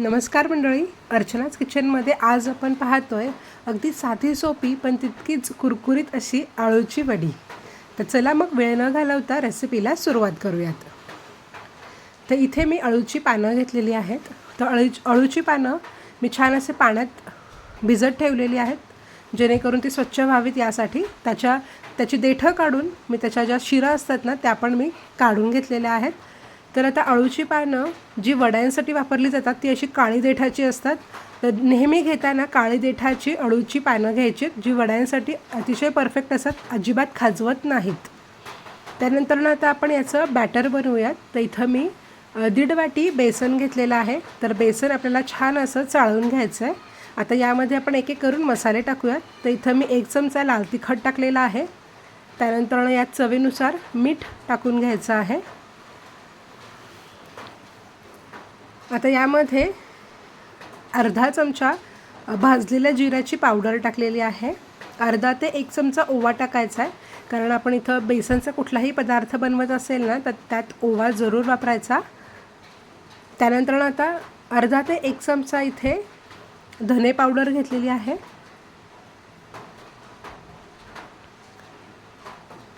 नमस्कार मंडळी. अर्चनाच किचनमध्ये आज आपण पाहतोय अगदी साधी सोपी पण तितकीच कुरकुरीत अशी आळूची वडी. तर चला मग वेळ न घालवता रेसिपीला सुरुवात करूयात. तर इथे मी अळूची पानं घेतलेली आहेत. तर अळू अळूची पानं मी छान असे पाण्यात भिजत ठेवलेली आहेत जेणेकरून ती स्वच्छ व्हावीत यासाठी. त्याच्या त्याची देठं काढून मी त्याच्या ज्या शिरा असतात ना त्या पण मी काढून घेतलेल्या आहेत. तर आता अळूची पानं जी वड्यांसाठी वापरली जातात ती अशी काळी देठाची असतात. तर नेहमी घेताना काळी देठाची अळूची पानं घ्यायची जी वड्यांसाठी अतिशय परफेक्ट असतात अजिबात खाजवत नाहीत. त्यानंतर ना आता आपण याचं बॅटर बनवूयात. तर इथं मी दीड वाटी बेसन घेतलेलं आहे. तर बेसन आपल्याला छान असं चाळून घ्यायचं आहे. आता यामध्ये आपण एक एक करून मसाले टाकूयात. तर इथं मी एक चमचा लाल तिखट टाकलेला आहे. त्यानंतर यात चवीनुसार मीठ टाकून घ्यायचं आहे. आता यामध्ये अर्धा चमचा भाजलेल्या जिऱ्याची पावडर टाकलेली आहे. अर्धा ते एक चमचा ओवा टाकायचा आहे. कारण आपण इथं बेसनचा कुठलाही पदार्थ बनवत असेल ना तर त्यात ओवा जरूर वापरायचा. त्यानंतर आता अर्धा ते एक चमचा इथे धने पावडर घेतलेली आहे.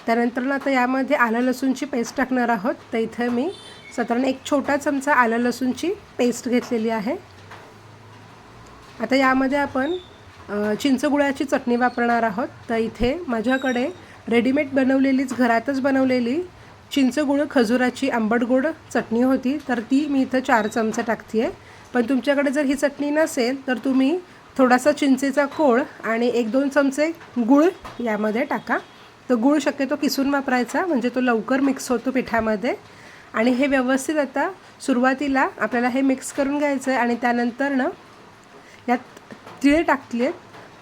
त्यानंतर आता यामध्ये आलं लसूणची पेस्ट टाकणार आहोत. तर इथं मी साधारण एक छोटा चमचा आलं लसूणची पेस्ट घेतलेली आहे. आता यामध्ये आपण अ, चिंचगुळाची चटणी वापरणार आहोत. तर इथे माझ्याकडे रेडीमेड बनवलेलीच घरातच बनवलेली चिंचगुळ खजुराची आंबट गोड चटणी होती. तर ती मी इथं चार चमचे टाकते आहे पण तुमच्याकडे जर ही चटणी नसेल तर तुम्ही थोडासा चिंचेचा कोळ आणि एक दोन चमचे गूळ यामध्ये टाका. तर गूळ शक्यतो किसून वापरायचा म्हणजे तो लवकर मिक्स होतो पिठामध्ये. आणि हे व्यवस्थित आता सुरुवातीला आपल्याला हे मिक्स करून घ्यायचं आहे आणि त्यानंतर ना यात तिळे टाकले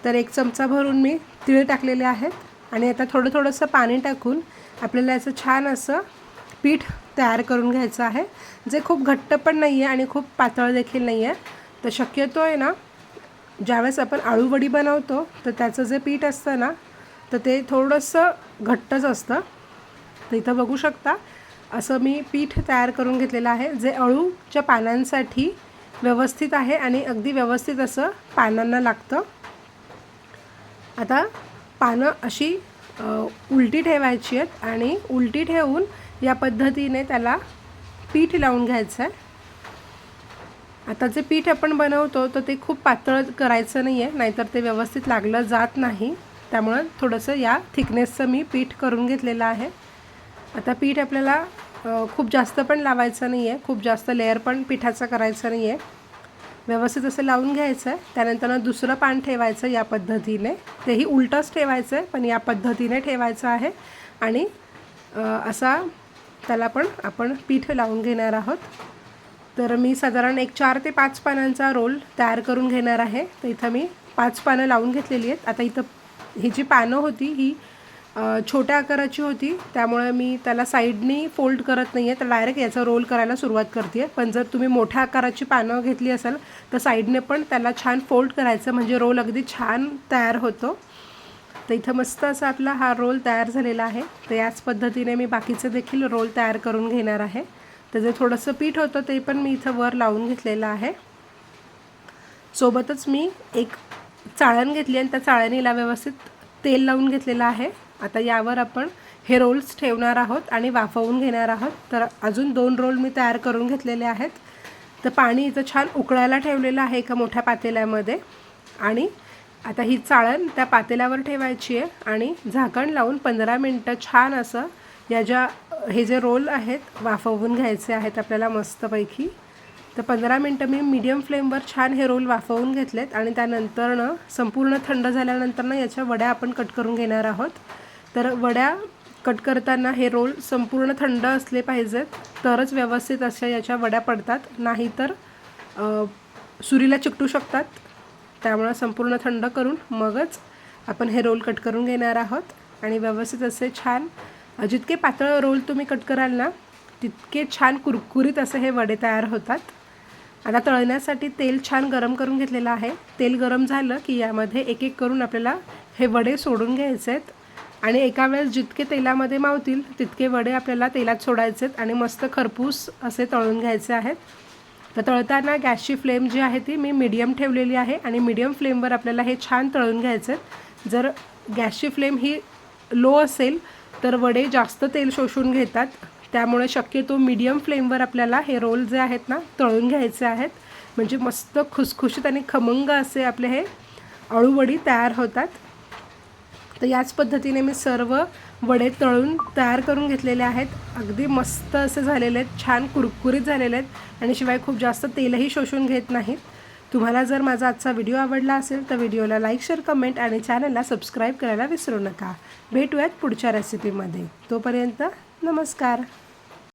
तर एक चमचा भरून मी तिळे टाकलेले आहेत. आणि आता थोडं थोडंसं पाणी टाकून आपल्याला याचं छान असं पीठ तयार करून घ्यायचं आहे. जे खूप घट्ट पण नाही आहे आणि खूप पातळ देखील नाही आहे तर शक्यतो आहे ना ज्यावेळेस आपण आळूवडी बनवतो तर त्याचं जे पीठ असतं ना तर ते थोडंसं घट्टच असतं. तर इथं बघू शकता असं मी पीठ तयार करून घेतलेलं आहे जे अळूच्या पानांसाठी व्यवस्थित आहे आणि अगदी व्यवस्थित असं पानांना लागतं. आता पानं अशी उलटी ठेवायची आहेत आणि उलटी ठेवून या पद्धतीने त्याला पीठ लावून घ्यायचं आहे. आता जे पीठ आपण बनवतो तर ते खूप पातळ करायचं नाही आहे नाहीतर ते व्यवस्थित लागलं जात नाही. त्यामुळं थोडंसं या थिकनेसचं मी पीठ करून घेतलेलं आहे. आता पीठ आपल्याला खूप जास्त पण लावायचं नाही आहे खूप जास्त लेअर पण पिठाचं करायचं नाही आहे व्यवस्थित असं लावून घ्यायचं. आहे त्यानंतर दुसरं पान ठेवायचं या पद्धतीने. तेही उलटंच ठेवायचं आहे पण या पद्धतीने ठेवायचं आहे. आणि असा त्याला पण आपण पीठ लावून घेणार आहोत. तर मी साधारण एक चार ते पाच पानांचा रोल तयार करून घेणार आहे. तर इथं मी पाच पानं लावून घेतलेली आहेत. आता इथं ही जी पानं होती ही छोट्या आकाराची होती. त्यामुळे मी त्याला साईडनी फोल्ड करत नाही आहे तर डायरेक्ट याचा रोल करायला सुरुवात करते आहे पण जर तुम्ही मोठ्या आकाराची पानं घेतली असाल तर साईडने पण त्याला छान फोल्ड करायचं म्हणजे रोल अगदी छान तयार होतो. तर इथं मस्त असा आपला हा रोल तयार झालेला आहे. तर याच पद्धतीने मी बाकीचे देखील रोल तयार करून घेणार आहे. तर जे थोडंसं पीठ होतं ते पण मी इथं वर लावून घेतलेलं आहे. सोबतच मी एक चाळण घेतली आणि त्या चाळणीला व्यवस्थित तेल लावून घेतलेलं आहे. आता यावर आपण हे रोल्स ठेवणार आहोत आणि वाफवून घेणार आहोत. तर अजून दोन रोल मी तयार करून घेतलेले आहेत. तर पाणी इथं छान उकळायला ठेवलेलं आहे एका मोठ्या पातेल्यामध्ये. आणि आता ही चाळण त्या पातेल्यावर ठेवायची आहे आणि झाकण लावून पंधरा मिनटं छान असं या ज्या हे जे रोल आहेत वाफवून घ्यायचे आहेत आपल्याला मस्तपैकी. तर पंधरा मिनटं मी मीडियम फ्लेमवर छान हे रोल वाफवून घेतलेत आणि त्यानंतरनं संपूर्ण थंड झाल्यानंतरनं याच्या वड्या आपण कट करून घेणार आहोत. तर वड्या कट करताना हे रोल संपूर्ण थंड असले पाहिजेत तरच व्यवस्थित अशा याच्या वड्या पडतात. नाहीतर सुरीला चिकटू शकतात. त्यामुळं संपूर्ण थंड करून मगच आपण हे रोल कट करून घेणार आहोत. आणि व्यवस्थित असे छान जितके पातळ रोल तुम्ही कट कराल ना तितके छान कुरकुरीत असे हे वडे तयार होतात. आता तळण्यासाठी तेल छान गरम करून घेतलेलं आहे. तेल गरम झालं की यामध्ये एक एक करून आपल्याला हे वडे सोडून घ्यायचे आहेत आणि एका वेळेस जितके तेलामध्ये मावतील तितके वडे आपल्याला तेलात सोडायचे आहेत आणि मस्त खरपूस असे तळून घ्यायचे आहेत. तर तळताना गॅसची फ्लेम जी आहे ती मी मीडियम ठेवलेली आहे आणि मीडियम फ्लेमवर आपल्याला हे छान तळून घ्यायचं आहेत. जर गॅसची फ्लेम ही लो असेल तर वडे जास्त तेल शोषून घेतात. त्यामुळे शक्यतो मीडियम फ्लेमवर आपल्याला हे रोल जे आहेत ना तळून घ्यायचे आहेत. म्हणजे मस्त खुसखुशीत आणि खमंग असे आपले हे अळूवडी तयार होतात. तर याच पद्धतीने मी सर्व वडे तळून तयार करून घेतलेले आहेत. अगदी मस्त असे झालेले आहेत. छान कुरकुरीत झालेले आहेत. आणि शिवाय खूप जास्त तेलही शोषून घेत नाहीत तुम्हाला जर माझा आजचा व्हिडिओ आवडला असेल तर व्हिडिओला लाईक शेअर कमेंट आणि चॅनलला सबस्क्राईब करायला विसरू नका. भेटूयात पुढच्या रेसिपीमध्ये तोपर्यंत नमस्कार.